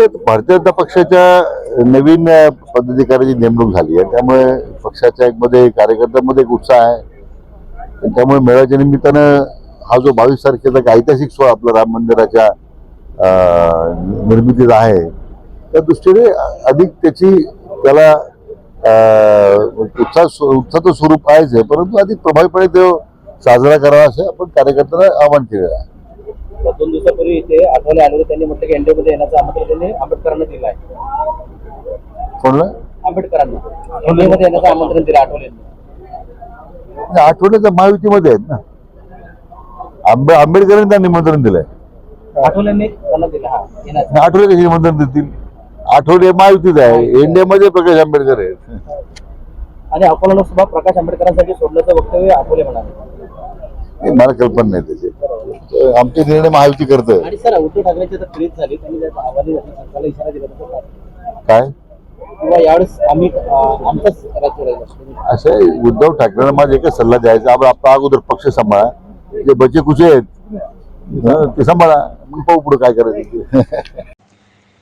तर भारतीय जनता पक्षाच्या नवीन पदाधिकाऱ्याची नेमणूक झाली आहे. त्यामुळे पक्षाच्या एक मध्ये कार्यकर्त्यांमध्ये एक उत्साह आहे. त्यामुळे मेळाव्याच्या निमित्तानं हा जो बावीस तारखेचा एक ऐतिहासिक सोहळा आपला राम मंदिराच्या अ, निर्मितीचा आहे त्या दृष्टीने अधिक त्याची त्याला उत्साह उत्साहाचं स्वरूप आहेच आहे परंतु अधिक प्रभावीपणे तो साजरा करावा असं आपण कार्यकर्त्यांना आवाहन केलेलं आहे. दोन दिवसापूर्वी इथे आठवले आले त्यांनी म्हटलं की एनडीए मध्ये येण्याचं आमंत्रण त्यांनी आंबेडकरांना दिलं आहे. कोणला? आंबेडकरांना. एनडीए मध्ये येण्याचं आमंत्रण दिलं आठवले नाही, आठवड्याच्या महायुतीमध्ये आहेत ना. आंबे आंबेडकरांनी त्यांना निमंत्रण दिलंय. आठवल्यांनी त्यांना दिलं हा. आठवडे कशी निमंत्रण देतील. आठवडे महायुतीत आहे. इंडियामध्ये प्रकाश आंबेडकर आहेत. आणि अकोला सुद्धा प्रकाश आंबेडकरांसाठी सोडण्याचं वक्तव्य आठवले म्हणाले. हे मला कल्पना नाही त्याची. आमचे निर्णय महायुती करतं? काय? असं उद्धव ठाकरेंना माझा एकच सल्ला द्यायचा आपण आपला अगोदर पक्ष सांभाळा. जे बचे कुचे आहेत ते सांभाळा. मग पाहू पुढे काय करायचं.